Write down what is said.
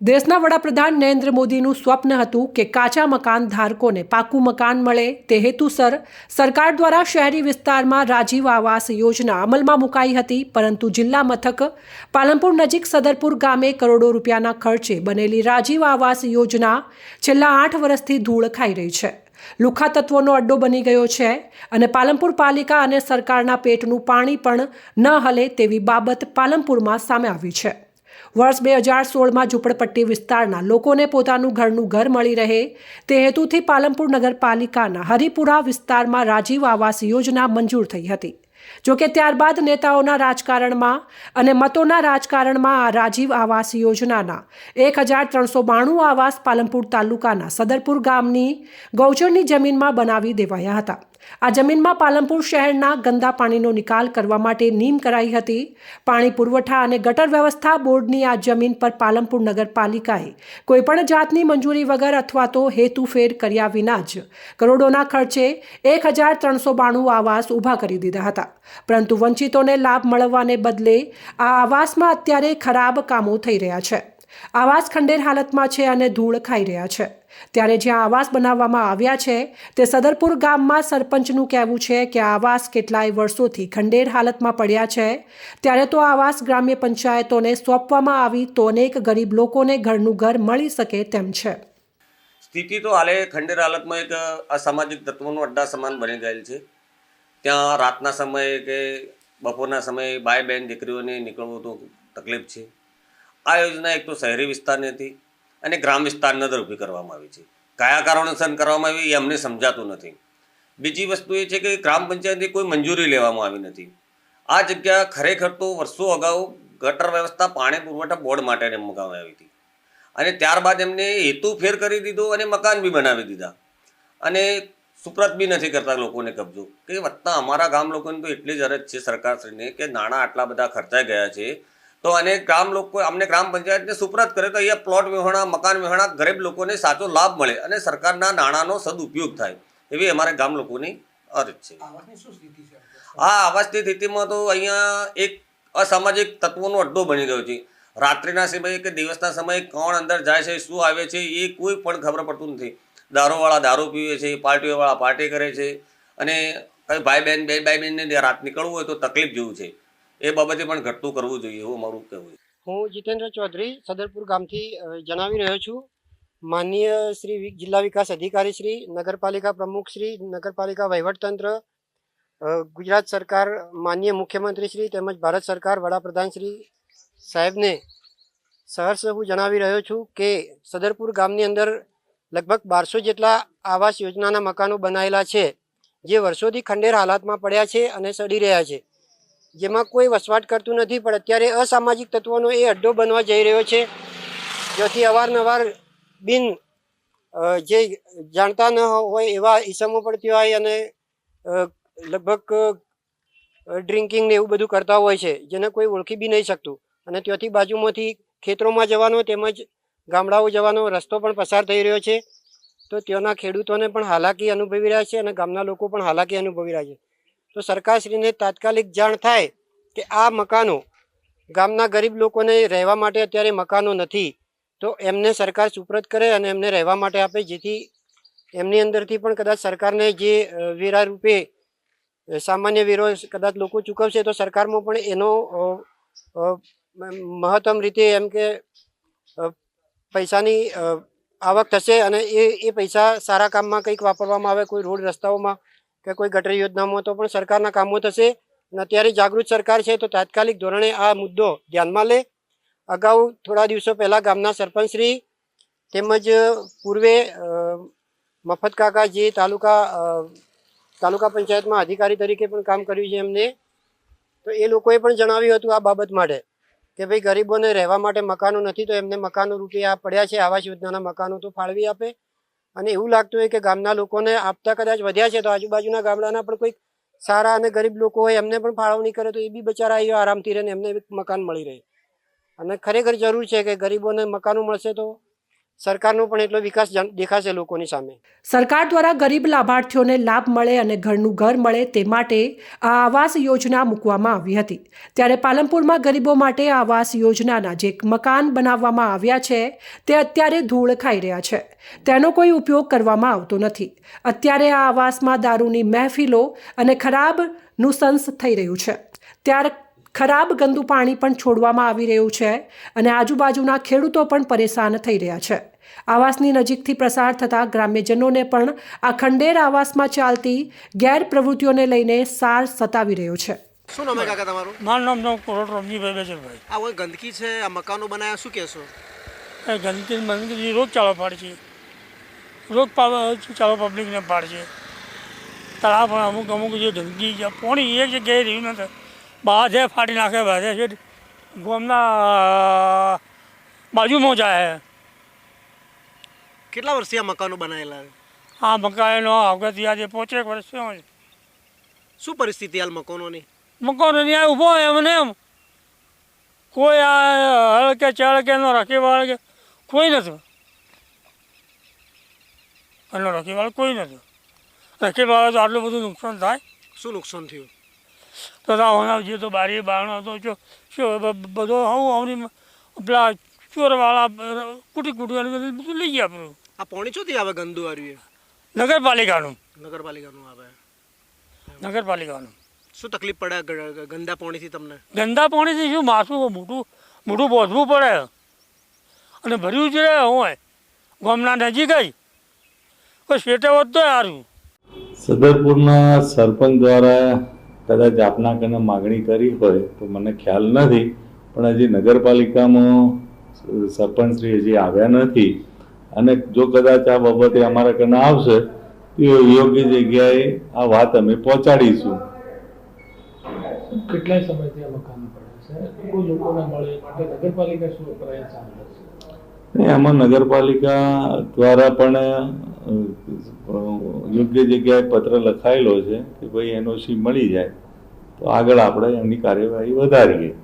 દેશના વડાપ્રધાન નરેન્દ્ર મોદીનું સ્વપ્ન હતું કે કાચા મકાન ધારકોને પાકું મકાન મળે. તે હેતુસર સરકાર દ્વારા શહેરી વિસ્તારમાં રાજીવ આવાસ યોજના અમલમાં મુકાઈ હતી, પરંતુ જિલ્લા મથક પાલનપુર નજીક સદરપુર ગામે કરોડો રૂપિયાના ખર્ચે બનેલી રાજીવ આવાસ યોજના છેલ્લા આઠ વર્ષથી ધૂળ ખાઈ રહી છે. લુખા તત્વોનો અડ્ડો બની ગયો છે અને પાલનપુર પાલિકા અને સરકારના પેટનું પાણી પણ ન હલે તેવી બાબત પાલનપુરમાં સામે આવી છે. વર્ષ બે હજાર સોળમાં ઝૂંપડપટ્ટી વિસ્તારના લોકોને પોતાનું ઘરનું ઘર મળી રહે તે હેતુથી પાલનપુર નગરપાલિકાના હરિપુરા વિસ્તારમાં રાજીવ આવાસ યોજના મંજૂર થઈ હતી. જોકે ત્યારબાદ નેતાઓના રાજકારણમાં અને મતોના રાજકારણમાં આ રાજીવ આવાસ યોજનાના એક હજાર ત્રણસો બાણું આવાસ પાલનપુર તાલુકાના સદરપુર ગામની ગૌચરની જમીનમાં બનાવી દેવાયા હતા. આ જમીનમાં પાલનપુર શહેરના ગંદા પાણીનો નિકાલ કરવા માટે નીમ કરાઈ હતી. પાણી પુરવઠા અને ગટર વ્યવસ્થા બોર્ડની આ જમીન પર પાલનપુર નગરપાલિકાએ કોઈપણ જાતની મંજૂરી વગર અથવા તો હેતુફેર કર્યા વિના જ કરોડોના ખર્ચે એક હજાર ત્રણસો બાણું આવાસ ઊભા કરી દીધા હતા. પરંતુ વંચિતોને લાભ મળવાને બદલે આ આવાસમાં અત્યારે ખરાબ કામો થઈ રહ્યા છે. આવાસ ખંડેર હાલતમાં છે અને ધૂળ ખાઈ રહ્યા છે. ત્યારે જ્યાં આવાસ બનાવવામાં આવ્યા છે, તે સદરપુર ગામમાં સરપંચનું કહેવું છે કે આવાસ કેટલાય વર્ષોથી ખંડેર હાલતમાં પડ્યા છે. ત્યારે તો આવાસ ગ્રામ્ય પંચાયતોને સોંપવામાં આવી તો અનેક ગરીબ લોકોને ઘરનું ઘર મળી શકે તેમ છે. સ્થિતિ તો હાલે ખંડેર હાલતમાં એક અસામાજિક તત્વોનું અડ્ડા સમાન બની ગયેલ છે. ત્યાં રાતના સમયે કે બપોરના સમયે બાય બહેન દીકરીઓને નીકળવું તો તકલીફ છે. આ યોજના એક તો શહેરી વિસ્તારની હતી અને ગ્રામ વિસ્તારની અંદર ઊભી કરવામાં આવી છે. કયા કારણોસર કરવામાં આવી એ અમને સમજાતું નથી. બીજી વસ્તુ એ છે કે ગ્રામ પંચાયતની કોઈ મંજૂરી લેવામાં આવી નથી. આ જગ્યા ખરેખર તો વર્ષો અગાઉ ગટર વ્યવસ્થા, પાણી પુરવઠા બોર્ડ માટે મંગાવવામાં આવી હતી. અને ત્યારબાદ એમને હેતુ ફેર કરી દીધો અને મકાન બી બનાવી દીધા. અને સુપ્રત બી નથી કરતા લોકોને કબજો કે વત્તા અમારા ગામ લોકોને તો એટલી જ અરજ છે સરકારશ્રીને કે નાણાં આટલા બધા ખર્ચાઈ ગયા છે. તો અને ગ્રામ લોકો અમને ગ્રામ પંચાયતને સુપ્રત કરે તો અહીંયા પ્લોટ વિહોણા મકાન વિહોણા ગરીબ લોકોને સાચો લાભ મળે અને સરકારના નાણાંનો સદુપયોગ થાય. એવી અમારે ગામ લોકોની અરજ છે. આ આવાસની સ્થિતિમાં તો અહીંયા એક અસામાજિક તત્વોનો અડ્ડો બની ગયો છે. રાત્રિના સમયે કે દિવસના સમયે કોણ અંદર જાય છે શું આવે છે એ કોઈ પણ ખબર પડતું નથી. દારૂવાળા દારૂ પીવે છે પાર્ટીઓવાળા પાર્ટી કરે છે. અને કઈ ભાઈ બહેન બે ભાઈ બહેનને રાત નીકળવું હોય તો તકલીફ જેવું છે. એ બાબતે પણ ઘટતું કરવું જોઈએ એવું મારું કહેવું છે. હું જીતેન્દ્ર ચૌધરી સદરપુર ગામથી જણાવી રહ્યો છું. માનનીય શ્રી જિલ્લા વિકાસ અધિકારી શ્રી, નગરપાલિકા પ્રમુખ શ્રી, નગરપાલિકા વહીવટતંત્ર ગુજરાત સરકાર, માનનીય મુખ્યમંત્રી શ્રી તેમજ ભારત સરકાર વડાપ્રધાન શ્રી સાહેબને સહર્ષ હું જણાવી રહ્યો છું કે સદરપુર ગામની અંદર લગભગ બારસો જેટલા આવાસ યોજનાના મકાનો બનાવેલા છે, જે વર્ષોથી ખંડેર હાલાતમાં પડ્યા છે અને સડી રહ્યા છે. જેમાં કોઈ વસવાટ કરતું નથી, પણ અત્યારે અસામાજિક તત્વોનો એ અડ્ડો બનવા જઈ રહ્યો છે, જેથી અવારનવાર બિન જે જાણતા ન હોય એવા ઈસમો પણ ત્યાં અને લગભગ ડ્રિંકિંગ ને એવું બધું કરતા હોય છે, જેને કોઈ ઓળખી બી નહીં શકતું. અને ત્યાંથી બાજુમાંથી ખેતરોમાં જવાનો તેમજ ગામડાઓ જવાનો રસ્તો પણ પસાર થઈ રહ્યો છે. તો ત્યાંના ખેડૂતોને પણ હાલાકી અનુભવી રહ્યા છે અને ગામના લોકો પણ હાલાકી અનુભવી રહ્યા છે. તો સરકારશ્રીને તાત્કાલિક જાણ થાય કે આ મકાનો ગામના ગરીબ લોકોને રહેવા માટે અત્યારે મકાનો નથી, તો એમને સરકાર સુપ્રત કરે અને એમને રહેવા માટે આપે, જેથી એમની અંદરથી પણ કદાચ સરકારને જે વેરા રૂપે સામાન્ય વેરો કદાચ લોકો ચૂકવશે, તો સરકારમાં પણ એનો મહત્તમ રીતે એમ કે પૈસાની આવક થશે અને એ એ પૈસા સારા કામમાં કંઈક વાપરવામાં આવે, કોઈ રોડ રસ્તાઓમાં કે કોઈ ગટર યોજનામાં તો પણ સરકારના કામો થશે. અને અત્યારે જાગૃત સરકાર છે તો તાત્કાલિક ધોરણે આ મુદ્દો ધ્યાનમાં લે. અગાઉ થોડા દિવસો પહેલાં ગામના સરપંચશ્રી તેમજ પૂર્વે મફત કાકા જે તાલુકા તાલુકા પંચાયતમાં અધિકારી તરીકે પણ કામ કર્યું છે એમને. તો એ લોકોએ પણ જણાવ્યું હતું આ બાબત માટે કે ભાઈ ગરીબોને રહેવા માટે મકાનો નથી તો એમને મકાનો રૂપે આ પડ્યા છે. આવાસ યોજનાના મકાનો તો ફાળવી આપે. અને એવું લાગતું હોય કે ગામના લોકોને આપતા કદાચ વધ્યા છે, તો આજુબાજુના ગામડાના પણ કોઈ સારા અને ગરીબ લોકો હોય, એમને પણ ફાળવણી કરે તો એ બી બચારા આરામથી રહે ને એમને મકાન મળી રહે. અને ખરેખર જરૂર છે કે ગરીબોને મકાનો મળશે તો સરકારનો પણ એટલો વિકાસ દેખાશે લોકોની સામે. સરકાર દ્વારા ગરીબ લાભાર્થીઓને લાભ મળે અને ઘરનું ઘર મળે તે માટે આ આવાસ યોજના મૂકવામાં આવી હતી. ત્યારે પાલનપુરમાં ગરીબો માટે આવાસ યોજનાના જે મકાન બનાવવામાં આવ્યા છે, તે અત્યારે ધૂળ ખાઈ રહ્યા છે. તેનો કોઈ ઉપયોગ કરવામાં આવતો નથી. અત્યારે આ આવાસમાં દારૂની મહેફિલો અને ખરાબ નુસંસ થઈ રહ્યું છે. ત્યારે ખરાબ ગંદુ પાણી પણ છોડવામાં આવી રહ્યું છે અને આજુબાજુના ખેડૂતો પણ પરેશાન થઈ રહ્યા છે. આવાસની નજીકથી પ્રસાર થતા ગ્રામ્યજનોને પણ આ ખંડેર આવાસમાં ચાલતી ગેરપ્રવૃત્તિઓને લઈને સાર સતાવી રહ્યો છે. શું નામ કાકા તમારું? મારું નામ તો કરોડ રમજીભાઈ બેજરભાઈ આ કોઈ ગંદકી છે આ મકાનો બનાવ્યા શું કહેશો? એ ગંદકી ગંદકી રોજ ચાલો પાડે છે. રોગ ચાલો પબ્લિકને પાડે છે તળાવ પણ અમુક અમુક જે ગંદકી છે પોણી એક જગ્યાએ રહ્યું નથી. બાધે ફાટી નાખે બધે છે ગોમના બાજુમાં જાય કેટલા વર્ષથી આ મકાનો બનાવેલા આ મકાઈનો અગત્ય આજે પોચેક વર્ષ થયો છે. શું પરિસ્થિતિ હાલ મકાનોની? મકાનો આ ઊભો એમને એમ કોઈ આ હળ કે ચળ કે એનો રખીવાળ કે કોઈ નથી. એનો રખીવાળ કોઈ નથી. રખીવાળ તો આટલું બધું નુકસાન થાય. શું નુકસાન થયું? તો હોનાવજી તો બારી બારણો હતો જો શું બધો હું આવની પેલા ચોરવાળા કુટી કુટી બધું લઈ ગયા આપણું આ પાણી ચોથી આવે ગંદુ આવ્યું નગરપાલિકાનું. નગરપાલિકાનું આવે. નગરપાલિકાનું. શું તકલીફ પડે ગંદા પાણીથી તમને? ગંદા પાણીથી શું? માથું મોટું મોટું બોધવું પડે. અને ભર્યું જ રહે હોય ગામના નજીક જ. કોઈ શેટે હોત તો સારું સદરપુરના સરપંચ દ્વારા કદાચ આપના કને માગણી કરી હોય તો મને ખ્યાલ નથી, પણ હજી નગરપાલિકામાં સરપંચશ્રી હજી આવ્યા નથી. અને જો કદાચ આ બાબતે અમારા કને આવશે, તો યોગ્ય જગ્યાએ આ વાત અમે પહોંચાડીશું. કેટલા સમયથી આ મકાન પડે છે? લોકોને મળે? નગરપાલિકા શું પ્રયાસ એમાં નગરપાલિકા દ્વારા પણ યોગ્ય જગ્યાએ પત્ર લખાયેલો છે કે ભાઈ એનઓસી મળી જાય, તો આગળ આપણે એમની કાર્યવાહી વધારીએ.